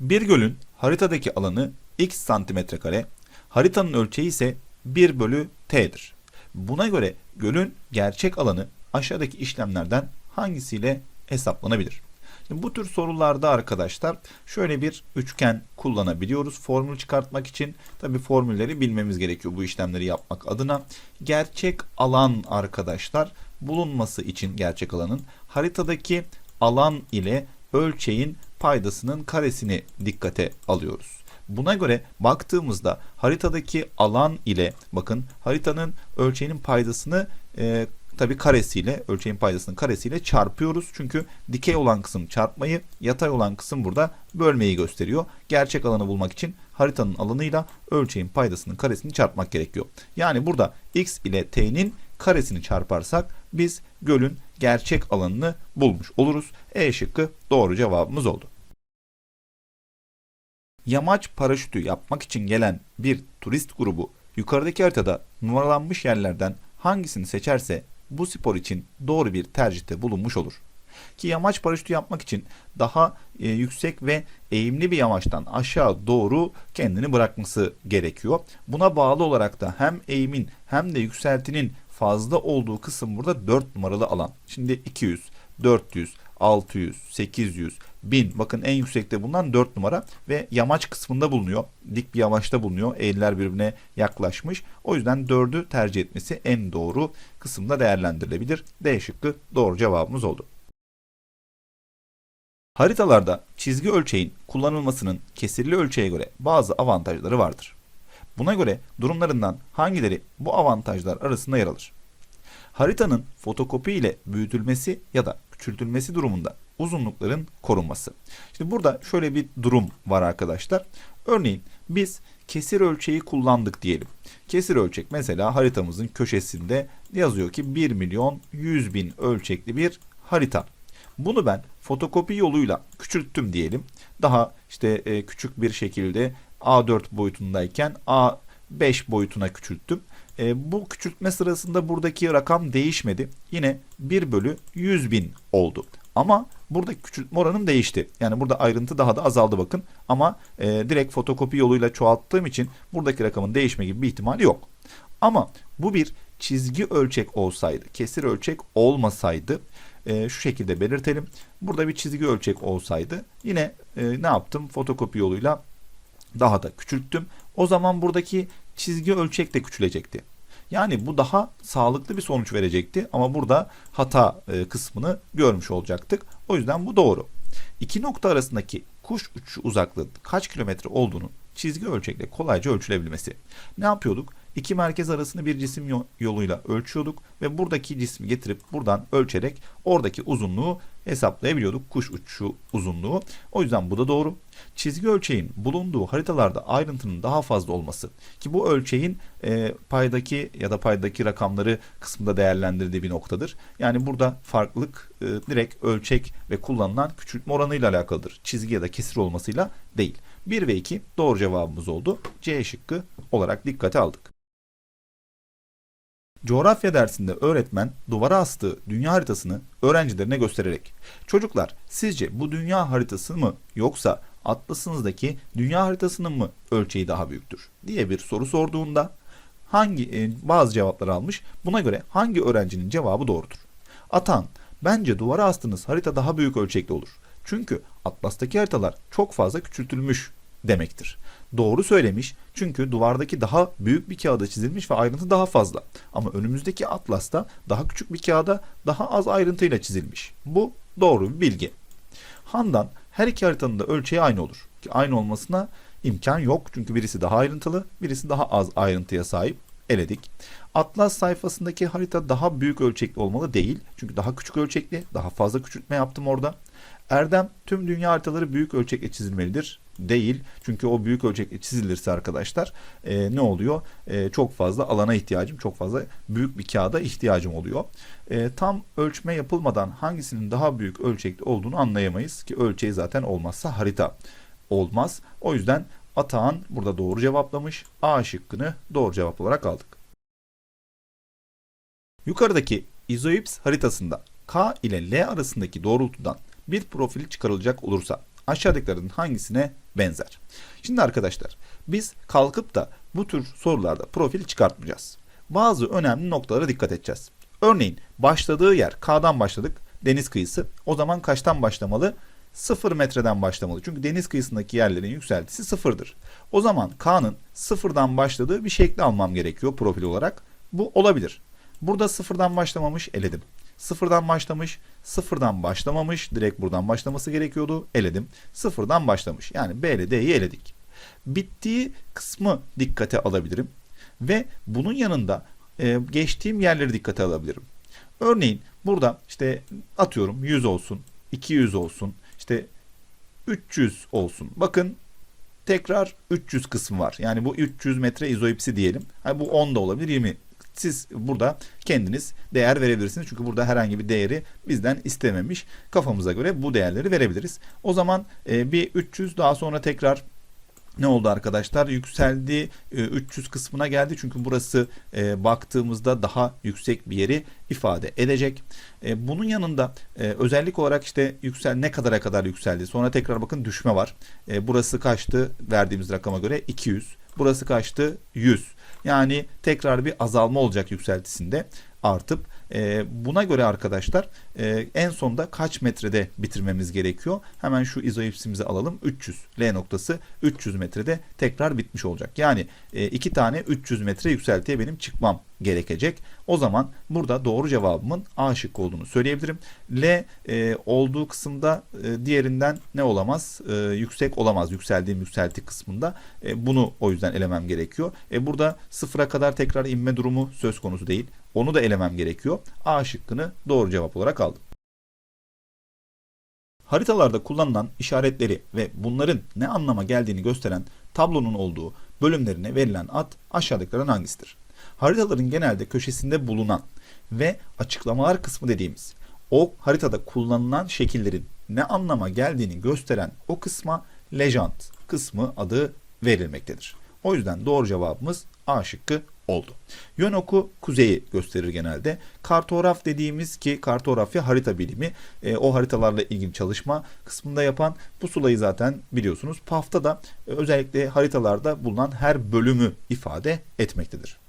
Bir gölün haritadaki alanı x santimetre kare, haritanın ölçeği ise 1 bölü t'dir. Buna göre gölün gerçek alanı aşağıdaki işlemlerden hangisiyle hesaplanabilir? Şimdi bu tür sorularda arkadaşlar şöyle bir üçgen kullanabiliyoruz. Formül çıkartmak için tabi formülleri bilmemiz gerekiyor bu işlemleri yapmak adına. Gerçek alan arkadaşlar bulunması için gerçek alanın haritadaki alan ile ölçeğin paydasının karesini dikkate alıyoruz. Buna göre baktığımızda haritadaki alan ile bakın haritanın ölçeğinin paydasını e, tabi karesiyle ölçeğin paydasının karesiyle çarpıyoruz. Çünkü dikey olan kısım çarpmayı, yatay olan kısım burada bölmeyi gösteriyor. Gerçek alanı bulmak için haritanın alanıyla ölçeğin paydasının karesini çarpmak gerekiyor. Yani burada x ile t'nin karesini çarparsak biz gölün gerçek alanını bulmuş oluruz. E şıkkı doğru cevabımız oldu. Yamaç paraşütü yapmak için gelen bir turist grubu yukarıdaki haritada numaralanmış yerlerden hangisini seçerse bu spor için doğru bir tercihte bulunmuş olur. Ki yamaç paraşütü yapmak için daha e, yüksek ve eğimli bir yamaçtan aşağı doğru kendini bırakması gerekiyor. Buna bağlı olarak da hem eğimin hem de yükseltinin fazla olduğu kısım burada 4 numaralı alan. Şimdi 200, 400, 600, 800, 1000 bakın en yüksekte bulunan 4 numara ve yamaç kısmında bulunuyor. Dik bir yamaçta bulunuyor. Eğriler birbirine yaklaşmış. O yüzden 4'ü tercih etmesi en doğru kısımda değerlendirilebilir. D şıkkı doğru cevabımız oldu. Haritalarda çizgi ölçeğin kullanılmasının kesirli ölçeğe göre bazı avantajları vardır. Buna göre durumlarından hangileri bu avantajlar arasında yer alır? Haritanın fotokopi ile büyütülmesi ya da küçültülmesi durumunda uzunlukların korunması. Şimdi burada şöyle bir durum var arkadaşlar. Örneğin biz kesir ölçeği kullandık diyelim. Kesir ölçek mesela haritamızın köşesinde yazıyor ki 1 milyon 100 bin ölçekli bir harita. Bunu ben fotokopi yoluyla küçülttüm diyelim. Daha işte e, küçük bir şekilde A4 boyutundayken A5 boyutuna küçülttüm. E, bu küçültme sırasında buradaki rakam değişmedi. Yine 1 bölü 100 bin oldu. Ama burada küçültme oranım değişti. Yani burada ayrıntı daha da azaldı bakın. Ama e, direkt fotokopi yoluyla çoğalttığım için buradaki rakamın değişme gibi bir ihtimali yok. Ama bu bir çizgi ölçek olsaydı, kesir ölçek olmasaydı e, şu şekilde belirtelim. Burada bir çizgi ölçek olsaydı yine e, ne yaptım? Fotokopi yoluyla daha da küçülttüm. O zaman buradaki çizgi ölçek de küçülecekti. Yani bu daha sağlıklı bir sonuç verecekti ama burada hata e, kısmını görmüş olacaktık. O yüzden bu doğru. İki nokta arasındaki kuş uçuşu uzaklığı kaç kilometre olduğunu çizgi ölçekle kolayca ölçülebilmesi. Ne yapıyorduk? İki merkez arasını bir cisim yoluyla ölçüyorduk ve buradaki cismi getirip buradan ölçerek oradaki uzunluğu hesaplayabiliyorduk. Kuş uçuşu uzunluğu. O yüzden bu da doğru. Çizgi ölçeğin bulunduğu haritalarda ayrıntının daha fazla olması ki bu ölçeğin e, paydaki ya da paydaki rakamları kısmında değerlendirdiği bir noktadır. Yani burada farklılık e, direkt ölçek ve kullanılan küçültme oranıyla alakalıdır. Çizgi ya da kesir olmasıyla değil. 1 ve 2 doğru cevabımız oldu. C şıkkı olarak dikkate aldık. Coğrafya dersinde öğretmen duvara astığı dünya haritasını öğrencilerine göstererek "Çocuklar, sizce bu dünya haritası mı yoksa atlasınızdaki dünya haritasının mı ölçeği daha büyüktür?" diye bir soru sorduğunda hangi e, bazı cevaplar almış. Buna göre hangi öğrencinin cevabı doğrudur? Atan, bence duvara astığınız harita daha büyük ölçekli olur. Çünkü Atlas'taki haritalar çok fazla küçültülmüş demektir. Doğru söylemiş çünkü duvardaki daha büyük bir kağıda çizilmiş ve ayrıntı daha fazla. Ama önümüzdeki Atlas'ta daha küçük bir kağıda daha az ayrıntıyla çizilmiş. Bu doğru bir bilgi. Handan her iki haritanın da ölçeği aynı olur. Ki aynı olmasına imkan yok çünkü birisi daha ayrıntılı, birisi daha az ayrıntıya sahip eledik. Atlas sayfasındaki harita daha büyük ölçekli olmalı değil. Çünkü daha küçük ölçekli, daha fazla küçültme yaptım orada. Erdem tüm dünya haritaları büyük ölçekle çizilmelidir. Değil. Çünkü o büyük ölçekle çizilirse arkadaşlar e, ne oluyor? E, çok fazla alana ihtiyacım, çok fazla büyük bir kağıda ihtiyacım oluyor. E, tam ölçme yapılmadan hangisinin daha büyük ölçekli olduğunu anlayamayız ki ölçeği zaten olmazsa harita olmaz. O yüzden Atahan burada doğru cevaplamış. A şıkkını doğru cevap olarak aldık. Yukarıdaki izoips haritasında K ile L arasındaki doğrultudan bir profil çıkarılacak olursa aşağıdakilerin hangisine benzer. Şimdi arkadaşlar biz kalkıp da bu tür sorularda profil çıkartmayacağız. Bazı önemli noktalara dikkat edeceğiz. Örneğin başladığı yer K'dan başladık deniz kıyısı. O zaman kaçtan başlamalı? 0 metreden başlamalı. Çünkü deniz kıyısındaki yerlerin yükseltisi sıfırdır. O zaman K'nın sıfırdan başladığı bir şekli almam gerekiyor profil olarak. Bu olabilir. Burada sıfırdan başlamamış eledim. Sıfırdan başlamış, sıfırdan başlamamış. Direkt buradan başlaması gerekiyordu. Eledim. Sıfırdan başlamış. Yani B ile D'yi eledik. Bittiği kısmı dikkate alabilirim. Ve bunun yanında e, geçtiğim yerleri dikkate alabilirim. Örneğin burada işte atıyorum 100 olsun, 200 olsun, işte 300 olsun. Bakın tekrar 300 kısmı var. Yani bu 300 metre izoipsi diyelim. Yani bu 10 da olabilir 20. Siz burada kendiniz değer verebilirsiniz. Çünkü burada herhangi bir değeri bizden istememiş. Kafamıza göre bu değerleri verebiliriz. O zaman e, bir 300 daha sonra tekrar ne oldu arkadaşlar? Yükseldi e, 300 kısmına geldi. Çünkü burası e, baktığımızda daha yüksek bir yeri ifade edecek. E, bunun yanında e, özellik olarak işte yüksel ne kadara kadar yükseldi. Sonra tekrar bakın düşme var. E, burası kaçtı verdiğimiz rakama göre 200. Burası kaçtı 100. Yani tekrar bir azalma olacak yükseltisinde artıp e, buna göre arkadaşlar e, en sonda kaç metrede bitirmemiz gerekiyor? Hemen şu izoipsimizi alalım. 300. L noktası 300 metrede tekrar bitmiş olacak. Yani e, iki tane 300 metre yükseltiye benim çıkmam gerekecek. O zaman burada doğru cevabımın A şıkkı olduğunu söyleyebilirim. L e, olduğu kısımda e, diğerinden ne olamaz? E, yüksek olamaz. Yükseldiğim yükselti kısmında. E, bunu o yüzden elemem gerekiyor. E, burada sıfıra kadar tekrar inme durumu söz konusu değil. Onu da elemem gerekiyor. A şıkkını doğru cevap olarak aldım. Haritalarda kullanılan işaretleri ve bunların ne anlama geldiğini gösteren tablonun olduğu bölümlerine verilen ad aşağıdakilerden hangisidir? Haritaların genelde köşesinde bulunan ve açıklamalar kısmı dediğimiz o haritada kullanılan şekillerin ne anlama geldiğini gösteren o kısma legend kısmı adı verilmektedir. O yüzden doğru cevabımız A şıkkı oldu. Yön oku kuzeyi gösterir genelde. Kartograf dediğimiz ki kartografya harita bilimi e, o haritalarla ilgili çalışma kısmında yapan pusulayı zaten biliyorsunuz. PAF'ta da e, özellikle haritalarda bulunan her bölümü ifade etmektedir.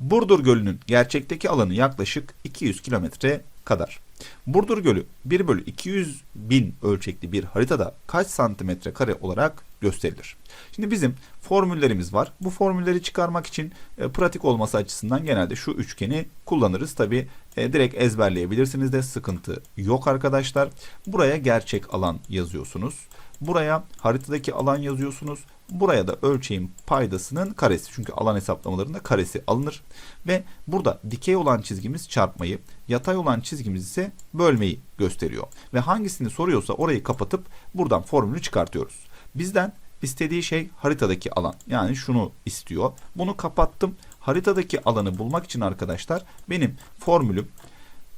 Burdur Gölü'nün gerçekteki alanı yaklaşık 200 kilometre kadar. Burdur Gölü 1 bölü 200 bin ölçekli bir haritada kaç santimetre kare olarak gösterilir? Şimdi bizim formüllerimiz var. Bu formülleri çıkarmak için e, pratik olması açısından genelde şu üçgeni kullanırız. Tabi e, direkt ezberleyebilirsiniz de sıkıntı yok arkadaşlar. Buraya gerçek alan yazıyorsunuz. Buraya haritadaki alan yazıyorsunuz. Buraya da ölçeğin paydasının karesi. Çünkü alan hesaplamalarında karesi alınır. Ve burada dikey olan çizgimiz çarpmayı, yatay olan çizgimiz ise bölmeyi gösteriyor. Ve hangisini soruyorsa orayı kapatıp buradan formülü çıkartıyoruz. Bizden istediği şey haritadaki alan. Yani şunu istiyor. Bunu kapattım. Haritadaki alanı bulmak için arkadaşlar benim formülüm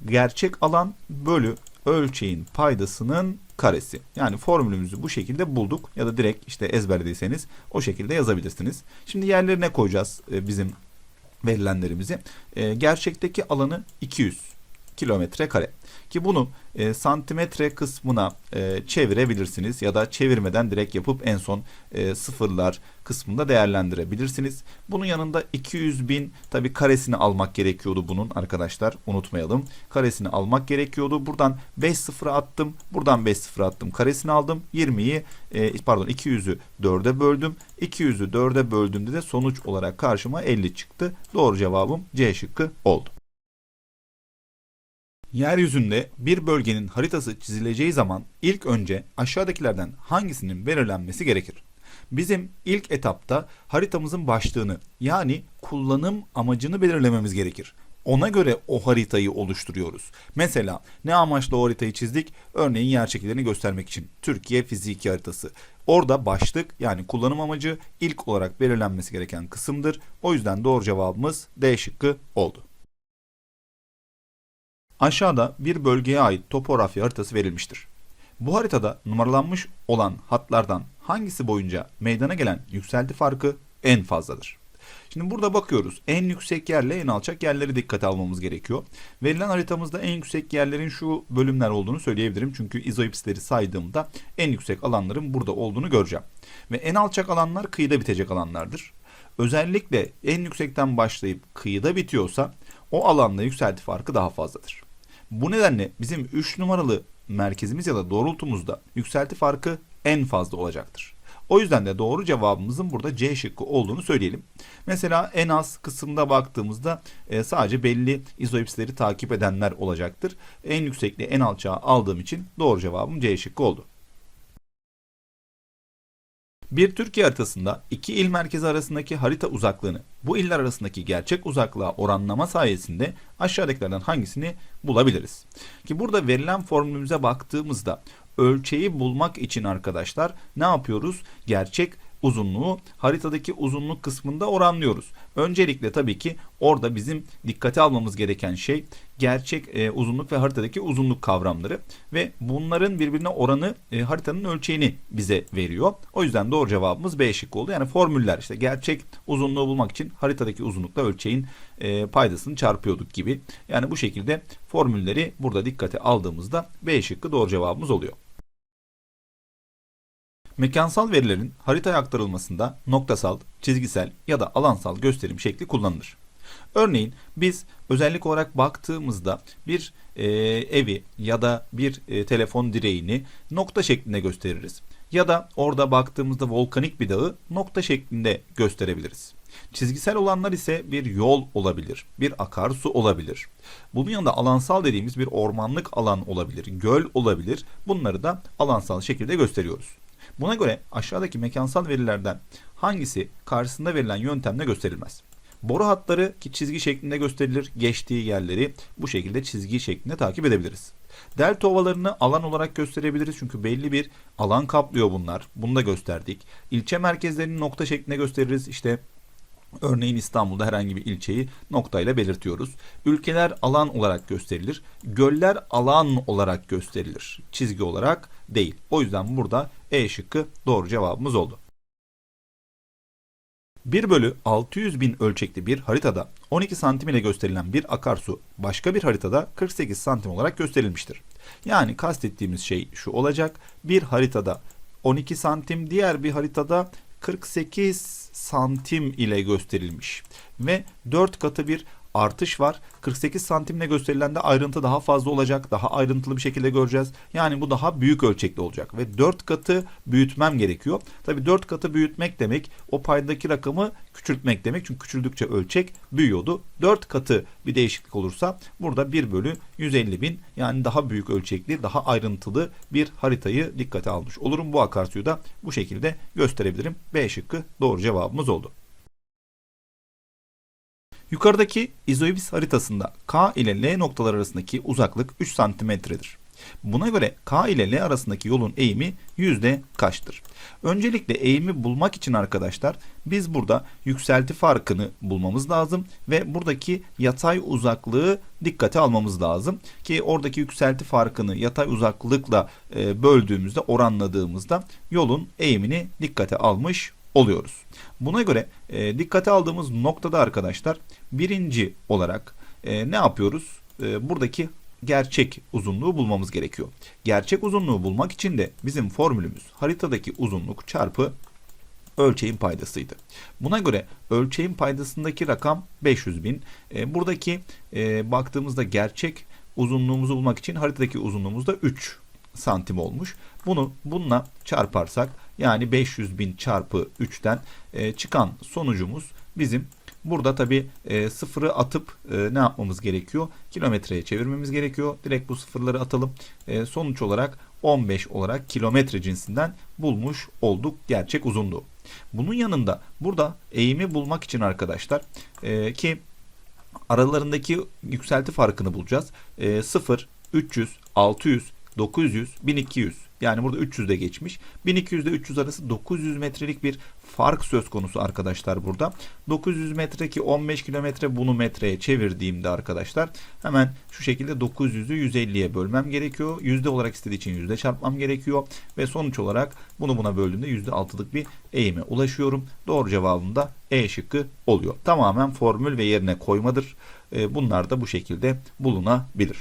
gerçek alan bölü ölçeğin paydasının karesi. Yani formülümüzü bu şekilde bulduk ya da direkt işte ezberlediyseniz o şekilde yazabilirsiniz. Şimdi yerlerine koyacağız e, bizim verilenlerimizi. E, gerçekteki alanı 200 kilometre kare. Ki bunu e, santimetre kısmına e, çevirebilirsiniz ya da çevirmeden direkt yapıp en son e, sıfırlar kısmında değerlendirebilirsiniz. Bunun yanında 200 bin tabi karesini almak gerekiyordu bunun arkadaşlar unutmayalım. Karesini almak gerekiyordu. Buradan 5 sıfıra attım. Buradan 5 sıfıra attım. Karesini aldım. 20'yi e, pardon 200'ü 4'e böldüm. 200'ü 4'e böldüğümde de sonuç olarak karşıma 50 çıktı. Doğru cevabım C şıkkı oldu. Yeryüzünde bir bölgenin haritası çizileceği zaman ilk önce aşağıdakilerden hangisinin belirlenmesi gerekir? Bizim ilk etapta haritamızın başlığını yani kullanım amacını belirlememiz gerekir. Ona göre o haritayı oluşturuyoruz. Mesela ne amaçla o haritayı çizdik? Örneğin yer şekillerini göstermek için. Türkiye fiziki haritası. Orada başlık yani kullanım amacı ilk olarak belirlenmesi gereken kısımdır. O yüzden doğru cevabımız D şıkkı oldu. Aşağıda bir bölgeye ait topografya haritası verilmiştir. Bu haritada numaralanmış olan hatlardan hangisi boyunca meydana gelen yükselti farkı en fazladır? Şimdi burada bakıyoruz. En yüksek yerle en alçak yerleri dikkate almamız gerekiyor. Verilen haritamızda en yüksek yerlerin şu bölümler olduğunu söyleyebilirim. Çünkü izoipsleri saydığımda en yüksek alanların burada olduğunu göreceğim. Ve en alçak alanlar kıyıda bitecek alanlardır. Özellikle en yüksekten başlayıp kıyıda bitiyorsa o alanda yükselti farkı daha fazladır. Bu nedenle bizim 3 numaralı merkezimiz ya da doğrultumuzda yükselti farkı en fazla olacaktır. O yüzden de doğru cevabımızın burada C şıkkı olduğunu söyleyelim. Mesela en az kısımda baktığımızda e, sadece belli izoipsleri takip edenler olacaktır. En yüksekle en alçağı aldığım için doğru cevabım C şıkkı oldu. Bir Türkiye haritasında iki il merkezi arasındaki harita uzaklığını bu iller arasındaki gerçek uzaklığa oranlama sayesinde aşağıdakilerden hangisini bulabiliriz? Ki burada verilen formülümüze baktığımızda ölçeği bulmak için arkadaşlar ne yapıyoruz? Gerçek uzunluğu haritadaki uzunluk kısmında oranlıyoruz. Öncelikle tabii ki orada bizim dikkate almamız gereken şey gerçek e, uzunluk ve haritadaki uzunluk kavramları ve bunların birbirine oranı e, haritanın ölçeğini bize veriyor. O yüzden doğru cevabımız B şıkkı oldu. Yani formüller işte gerçek uzunluğu bulmak için haritadaki uzunlukla ölçeğin e, paydasını çarpıyorduk gibi. Yani bu şekilde formülleri burada dikkate aldığımızda B şıkkı doğru cevabımız oluyor. Mekansal verilerin haritaya aktarılmasında noktasal, çizgisel ya da alansal gösterim şekli kullanılır. Örneğin biz özellik olarak baktığımızda bir e, evi ya da bir e, telefon direğini nokta şeklinde gösteririz. Ya da orada baktığımızda volkanik bir dağı nokta şeklinde gösterebiliriz. Çizgisel olanlar ise bir yol olabilir, bir akarsu olabilir. Bunun yanında alansal dediğimiz bir ormanlık alan olabilir, göl olabilir. Bunları da alansal şekilde gösteriyoruz. Buna göre aşağıdaki mekansal verilerden hangisi karşısında verilen yöntemle gösterilmez? Boru hatları ki çizgi şeklinde gösterilir. Geçtiği yerleri bu şekilde çizgi şeklinde takip edebiliriz. Delta ovalarını alan olarak gösterebiliriz çünkü belli bir alan kaplıyor bunlar. Bunu da gösterdik. İlçe merkezlerini nokta şeklinde gösteririz. İşte Örneğin İstanbul'da herhangi bir ilçeyi noktayla belirtiyoruz. Ülkeler alan olarak gösterilir. Göller alan olarak gösterilir. Çizgi olarak değil. O yüzden burada E şıkkı doğru cevabımız oldu. 1 bölü 600 bin ölçekli bir haritada 12 santim ile gösterilen bir akarsu başka bir haritada 48 santim olarak gösterilmiştir. Yani kastettiğimiz şey şu olacak. Bir haritada 12 santim diğer bir haritada 48 santim ile gösterilmiş ve 4 katı bir artış var. 48 santimle gösterilende ayrıntı daha fazla olacak. Daha ayrıntılı bir şekilde göreceğiz. Yani bu daha büyük ölçekli olacak ve 4 katı büyütmem gerekiyor. Tabii 4 katı büyütmek demek o paydaki rakamı küçültmek demek. Çünkü küçüldükçe ölçek büyüyordu. 4 katı bir değişiklik olursa burada 1 bölü 150 bin yani daha büyük ölçekli, daha ayrıntılı bir haritayı dikkate almış olurum. Bu akarsuyu da bu şekilde gösterebilirim. B şıkkı doğru cevabımız oldu. Yukarıdaki izoibis haritasında K ile L noktalar arasındaki uzaklık 3 santimetredir. Buna göre K ile L arasındaki yolun eğimi yüzde kaçtır? Öncelikle eğimi bulmak için arkadaşlar biz burada yükselti farkını bulmamız lazım ve buradaki yatay uzaklığı dikkate almamız lazım ki oradaki yükselti farkını yatay uzaklıkla e, böldüğümüzde oranladığımızda yolun eğimini dikkate almış oluyoruz. Buna göre e, dikkate aldığımız noktada arkadaşlar birinci olarak e, ne yapıyoruz? E, buradaki gerçek uzunluğu bulmamız gerekiyor. Gerçek uzunluğu bulmak için de bizim formülümüz haritadaki uzunluk çarpı ölçeğin paydasıydı. Buna göre ölçeğin paydasındaki rakam 500 bin. E, buradaki e, baktığımızda gerçek uzunluğumuzu bulmak için haritadaki uzunluğumuz da 3 santim olmuş. Bunu bununla çarparsak yani 500 bin çarpı 3'ten e, çıkan sonucumuz bizim Burada tabi e, sıfırı atıp e, ne yapmamız gerekiyor? Kilometreye çevirmemiz gerekiyor. Direkt bu sıfırları atalım. E, sonuç olarak 15 olarak kilometre cinsinden bulmuş olduk gerçek uzunluğu. Bunun yanında burada eğimi bulmak için arkadaşlar e, ki aralarındaki yükselti farkını bulacağız. E, 0, 300, 600, 900, 1200. Yani burada 300 de geçmiş. 1200 ile 300 arası 900 metrelik bir fark söz konusu arkadaşlar burada. 900 metre ki 15 kilometre bunu metreye çevirdiğimde arkadaşlar hemen şu şekilde 900'ü 150'ye bölmem gerekiyor. Yüzde olarak istediği için yüzde çarpmam gerekiyor. Ve sonuç olarak bunu buna böldüğümde yüzde altılık bir eğime ulaşıyorum. Doğru cevabım da E şıkkı oluyor. Tamamen formül ve yerine koymadır. E, Bunlar da bu şekilde bulunabilir.